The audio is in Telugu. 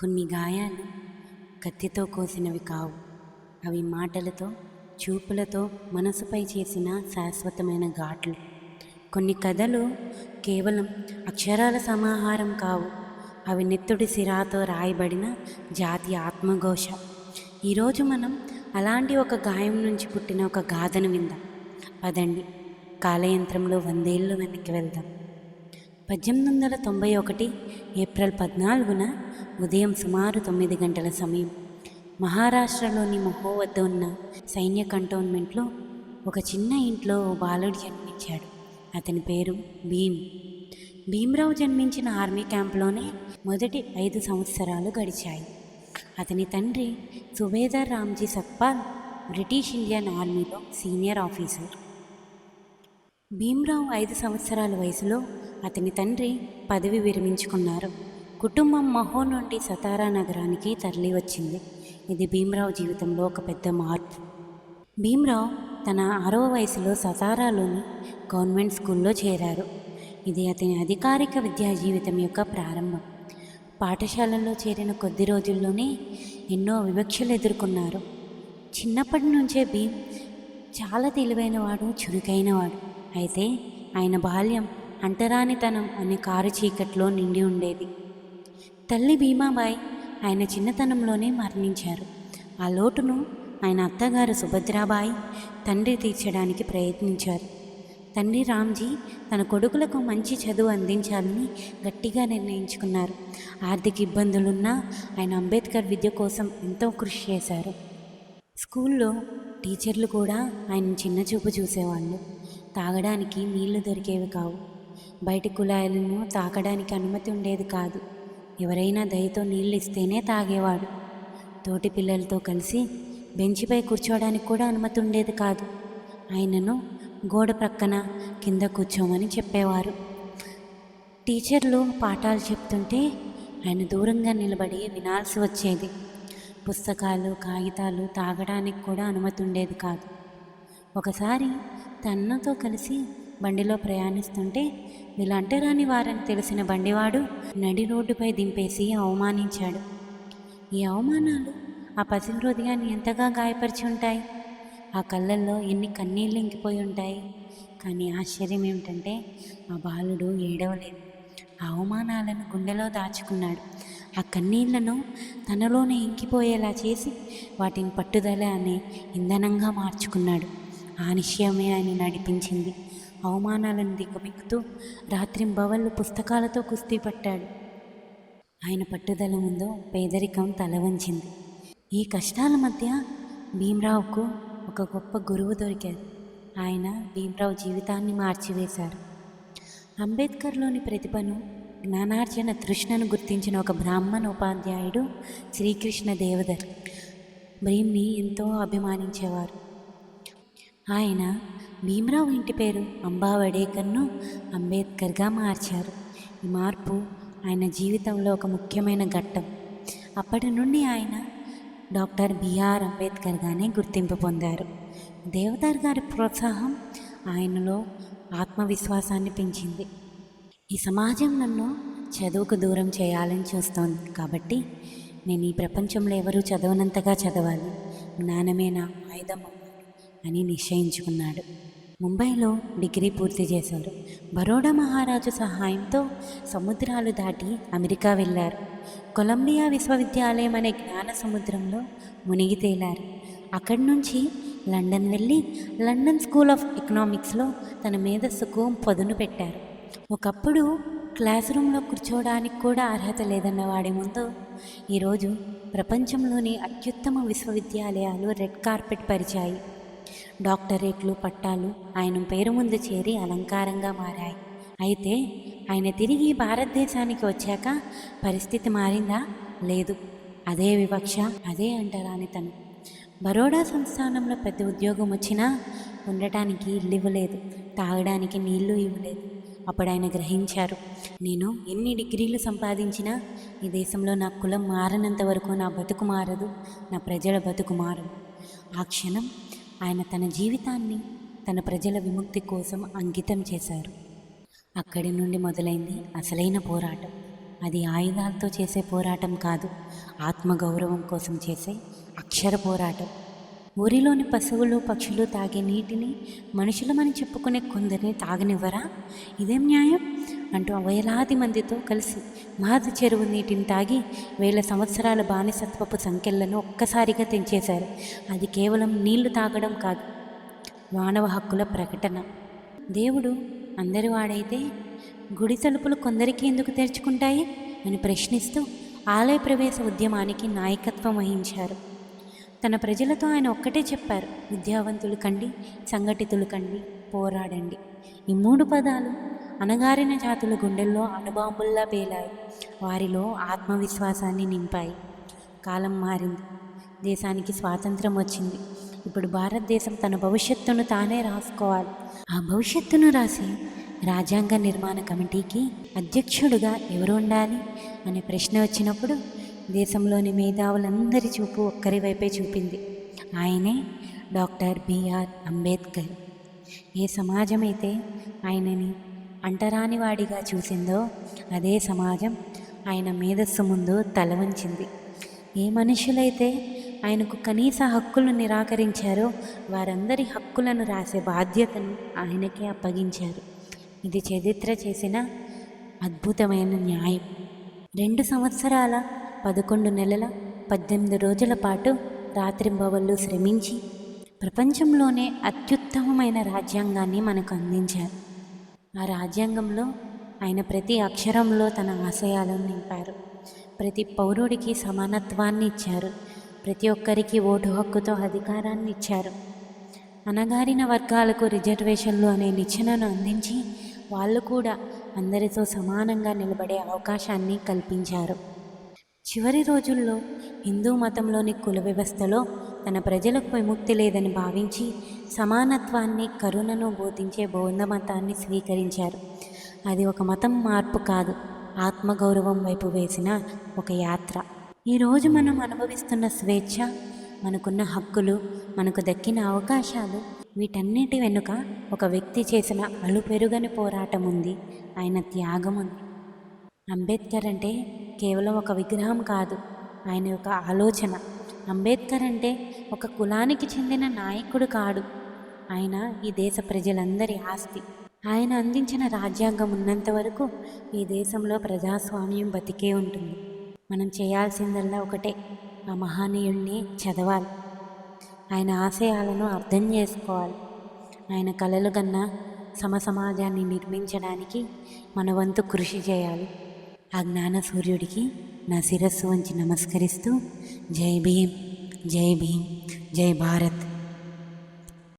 కొన్ని గాయాలు కత్తితో కోసినవి కావు. అవి మాటలతో చూపులతో మనసుపై చేసిన శాశ్వతమైన ఘాట్లు. కొన్ని కథలు కేవలం అక్షరాల సమాహారం కావు. అవి నెత్తుడి సిరాతో రాయబడిన జాతి ఆత్మఘోష. ఈరోజు మనం అలాంటి ఒక గాయం నుంచి పుట్టిన ఒక గాథను విందాం. పదండి. కాలయంత్రంలో వందేళ్ళు వెనక్కి వెళ్దాం. పద్దెనిమిది వందల తొంభై ఒకటి ఏప్రిల్ పద్నాలుగున ఉదయం సుమారు తొమ్మిది గంటల సమయం మహారాష్ట్రలోని మొహో వద్ద ఉన్న సైన్య కంటోన్మెంట్లో ఒక చిన్న ఇంట్లో ఓ బాలుడు జన్మించాడు. అతని పేరు భీమ్. భీమ్రావు జన్మించిన ఆర్మీ క్యాంప్లోనే మొదటి ఐదు సంవత్సరాలు గడిచాయి. అతని తండ్రి సుబేదార్ రామ్జీ సక్పాల్ బ్రిటిష్ ఇండియన్ ఆర్మీలో సీనియర్ ఆఫీసర్. భీమ్రావు ఐదు సంవత్సరాల వయసులో అతని తండ్రి పదవి విరమించుకున్నారు. కుటుంబం మహో నుండి సతారా నగరానికి తరలి వచ్చింది ఇది భీమ్రావు జీవితంలో ఒక పెద్ద మార్పు. భీమ్రావు తన ఆరవ వయసులో సతారాలోని గవర్నమెంట్ స్కూల్లో చేరారు. ఇది అతని అధికారిక విద్యా జీవితం యొక్క ప్రారంభం. పాఠశాలలో చేరిన కొద్ది రోజుల్లోనే ఎన్నో వివక్షలు ఎదుర్కొన్నారు. చిన్నప్పటి నుంచే భీమ్ చాలా తెలివైనవాడు చురుకైనవాడు. అయితే ఆయన బాల్యం అంటరానితనం అనే కారు చీకట్లో నిండి ఉండేది. తల్లి భీమాబాయి ఆయన చిన్నతనంలోనే మరణించారు. ఆ లోటును ఆయన అత్తగారు సుభద్రాబాయి తండ్రి తీర్చడానికి ప్రయత్నించారు. తండ్రి రామ్జీ తన కొడుకులకు మంచి చదువు అందించాలని గట్టిగా నిర్ణయించుకున్నారు. ఆర్థిక ఇబ్బందులున్నా ఆయన అంబేద్కర్ విద్య కోసం ఎంతో కృషి చేశారు. స్కూల్లో టీచర్లు కూడా ఆయన చిన్న చూపు చూసేవాళ్ళు. తాగడానికి నీళ్ళు దొరికేవి కావు. బయటి కుళాయిలను తాకడానికి అనుమతి ఉండేది కాదు. ఎవరైనా దయతో నీళ్ళు ఇస్తేనే తాగేవాడు. తోటి పిల్లలతో కలిసి బెంచిపై కూర్చోవడానికి కూడా అనుమతి ఉండేది కాదు. ఆయనను గోడ ప్రక్కన కింద కూర్చోమని చెప్పేవారు. టీచర్లు పాఠాలు చెప్తుంటే ఆయన దూరంగా నిలబడి వినాల్సి వచ్చేది. పుస్తకాలు కాగితాలు తాగడానికి కూడా అనుమతి ఉండేది కాదు. ఒకసారి తన్నతో కలిసి బండిలో ప్రయాణిస్తుంటే వీళ్ళంటరాని వారని తెలిసిన బండివాడు నడి రోడ్డుపై దింపేసి అవమానించాడు. ఈ అవమానాలు ఆ పసి హృదయాన్ని ఎంతగా గాయపరిచి ఉంటాయి? ఆ కళ్ళల్లో ఎన్ని కన్నీళ్ళు ఇంకిపోయి ఉంటాయి? కానీ ఆశ్చర్యం ఏమిటంటే ఆ బాలుడు ఏడవలేదు. ఆ అవమానాలను గుండెలో దాచుకున్నాడు. ఆ కన్నీళ్ళను తనలోనే ఇంకిపోయేలా చేసి వాటిని పట్టుదల అనే ఇంధనంగా మార్చుకున్నాడు. ఆ నిశ్చయమే ఆయన నడిపించింది. అవమానాలను దిగమిక్కుతూ రాత్రింబవళ్ళు పుస్తకాలతో కుస్తీ పట్టాడు. ఆయన పట్టుదల ముందు పేదరికం తల వంచింది. ఈ కష్టాల మధ్య భీమరావుకు ఒక గొప్ప గురువు దొరికారు. ఆయన భీమరావు జీవితాన్ని మార్చివేశారు. అంబేద్కర్లోని ప్రతిభను జ్ఞానార్జన తృష్ణను గుర్తించిన ఒక బ్రాహ్మణ ఉపాధ్యాయుడు శ్రీకృష్ణ దేవదర్. భీమ్ని ఎంతో అభిమానించేవారు. ఆయన భీమరావు ఇంటి పేరు అంబావడేకర్ను అంబేద్కర్గా మార్చారు. ఈ మార్పు ఆయన జీవితంలో ఒక ముఖ్యమైన ఘట్టం. అప్పటి నుండి ఆయన డాక్టర్ బిఆర్ అంబేద్కర్గానే గుర్తింపు పొందారు. దేవదార్ గారి ప్రోత్సాహం ఆయనలో ఆత్మవిశ్వాసాన్ని పెంచింది. ఈ సమాజం నన్ను చదువుకు దూరం చేయాలని చూస్తోంది. కాబట్టి నేను ఈ ప్రపంచంలో ఎవరూ చదవనంతగా చదవాలి. జ్ఞానమే నా ఆయుధం అని నిశ్చయించుకున్నాడు. ముంబైలో డిగ్రీ పూర్తి చేశారు బరోడా మహారాజు సహాయంతో సముద్రాలు దాటి అమెరికా వెళ్ళారు. కొలంబియా విశ్వవిద్యాలయం అనే జ్ఞాన సముద్రంలో మునిగి తేలారు. అక్కడి నుంచి లండన్ వెళ్ళి లండన్ స్కూల్ ఆఫ్ ఎకనామిక్స్లో తన మేధస్సుకు పదును పెట్టారు. ఒకప్పుడు క్లాస్ రూమ్లో కూర్చోవడానికి కూడా అర్హత లేదన్న వాడి ముందు ఈరోజు ప్రపంచంలోని అత్యుత్తమ విశ్వవిద్యాలయాలు రెడ్ కార్పెట్ పరిచాయి. డాక్టరేట్లు పట్టాలు ఆయన పేరు ముందు చేరి అలంకారంగా మారాయి. అయితే ఆయన తిరిగి భారతదేశానికి వచ్చాక పరిస్థితి మారిందా? లేదు. అదే వివక్ష అదే అంటరానితను. బరోడా సంస్థానంలో పెద్ద ఉద్యోగం వచ్చినా ఉండటానికి ఇల్లు ఇవ్వలేదు తాగడానికి నీళ్ళు ఇవ్వలేదు. అప్పుడు ఆయన గ్రహించారు నేను ఎన్ని డిగ్రీలు సంపాదించినా ఈ దేశంలో నా కులం మారనంత వరకు నా బతుకు మారదు నా ప్రజల బతుకు మారదు. ఆ క్షణం ఆయన తన జీవితాన్ని తన ప్రజల విముక్తి కోసం అంకితం చేశారు. అక్కడి నుండి మొదలైంది అసలైన పోరాటం. అది ఆయుధాలతో చేసే పోరాటం కాదు ఆత్మగౌరవం కోసం చేసే అక్షర పోరాటం. ఊరిలోని పశువులు పక్షులు తాగే నీటిని మనుషులమని చెప్పుకునే కొందరిని తాగనివ్వరా? ఇదేం న్యాయం? అంటూ వేలాది మందితో కలిసి మహద చెరువు నీటిని తాగి వేల సంవత్సరాల బానిసత్వపు సంఖ్యలను ఒక్కసారిగా తెంచేశారు. అది కేవలం నీళ్ళు తాగడం కాదు మానవ హక్కుల ప్రకటన. దేవుడు అందరి వాడైతే గుడి తలుపులు కొందరికి ఎందుకు తెరుచుకుంటాయి? అని ప్రశ్నిస్తూ ఆలయ ప్రవేశ ఉద్యమానికి నాయకత్వం వహించారు. తన ప్రజలతో ఆయన ఒక్కటే చెప్పారు విద్యావంతులు కండి సంఘటితులు కండి పోరాడండి. ఈ మూడు పదాలు అణగారిన జాతుల గుండెల్లో అణుబాంబుల్లా పేలాయి. వారిలో ఆత్మవిశ్వాసాన్ని నింపాయి. కాలం మారింది. దేశానికి స్వాతంత్రం వచ్చింది. ఇప్పుడు భారతదేశం తన భవిష్యత్తును తానే రాసుకోవాలి. ఆ భవిష్యత్తును రాసి రాజ్యాంగ నిర్మాణ కమిటీకి అధ్యక్షుడిగా ఎవరు ఉండాలి? అనే ప్రశ్న వచ్చినప్పుడు దేశంలోని మేధావులందరి చూపు ఒక్కరి వైపే చూపింది. ఆయనే డాక్టర్ బిఆర్ అంబేద్కర్. ఏ సమాజం అయితే ఆయనని అంటరానివాడిగా చూసిందో అదే సమాజం ఆయన మేధస్సు ముందు తల వంచింది. ఏ మనుషులైతే ఆయనకు కనీస హక్కులను నిరాకరించారో వారందరి హక్కులను రాసే బాధ్యతను ఆయనకే అప్పగించారు. ఇది చరిత్ర చేసిన అద్భుతమైన న్యాయం. రెండు సంవత్సరాల పదకొండు నెలల పద్దెనిమిది రోజుల పాటు రాత్రింబవళ్ళు శ్రమించి ప్రపంచంలోనే అత్యుత్తమమైన రాజ్యాంగాన్ని మనకు అందించారు. ఆ రాజ్యాంగంలో ఆయన ప్రతి అక్షరంలో తన ఆశయాలను నింపారు. ప్రతి పౌరుడికి సమానత్వాన్ని ఇచ్చారు. ప్రతి ఒక్కరికి ఓటు హక్కుతో అధికారాన్ని ఇచ్చారు. అణగారిన వర్గాలకు రిజర్వేషన్లు అనే నిచ్చెనను అందించి వాళ్ళు కూడా అందరితో సమానంగా నిలబడే అవకాశాన్ని కల్పించారు. చివరి రోజుల్లో హిందూ మతంలోని కుల వ్యవస్థలో తన ప్రజలకు విముక్తి లేదని భావించి సమానత్వాన్ని కరుణను బోధించే బౌద్ధ మతాన్ని స్వీకరించారు. అది ఒక మతం మార్పు కాదు ఆత్మగౌరవం వైపు వేసిన ఒక యాత్ర. ఈరోజు మనం అనుభవిస్తున్న స్వేచ్ఛ మనకున్న హక్కులు మనకు దక్కిన అవకాశాలు వీటన్నిటి వెనుక ఒక వ్యక్తి చేసిన అలుపెరుగని పోరాటం ఉంది ఆయన త్యాగం ఉంది. అంబేద్కర్ అంటే కేవలం ఒక విగ్రహం కాదు ఆయన యొక్క ఆలోచన. అంబేద్కర్ అంటే ఒక కులానికి చెందిన నాయకుడు కాడు. ఆయన ఈ దేశ ప్రజలందరి ఆస్తి. ఆయన అందించిన రాజ్యాంగం ఉన్నంత వరకు ఈ దేశంలో ప్రజాస్వామ్యం బతికే ఉంటుంది. మనం చేయాల్సిందల్లా ఒకటే ఆ మహానీయుణ్ణి చదవాలి. ఆయన ఆశయాలను అర్థం చేసుకోవాలి. ఆయన కలలు కన్నా సమసమాజాన్ని నిర్మించడానికి మన వంతు కృషి చేయాలి. ఆ జ్ఞాన సూర్యుడికి నా శిరస్సు వంచి నమస్కరిస్తూ జై భీమ్ జై భీమ్ జై భారత్.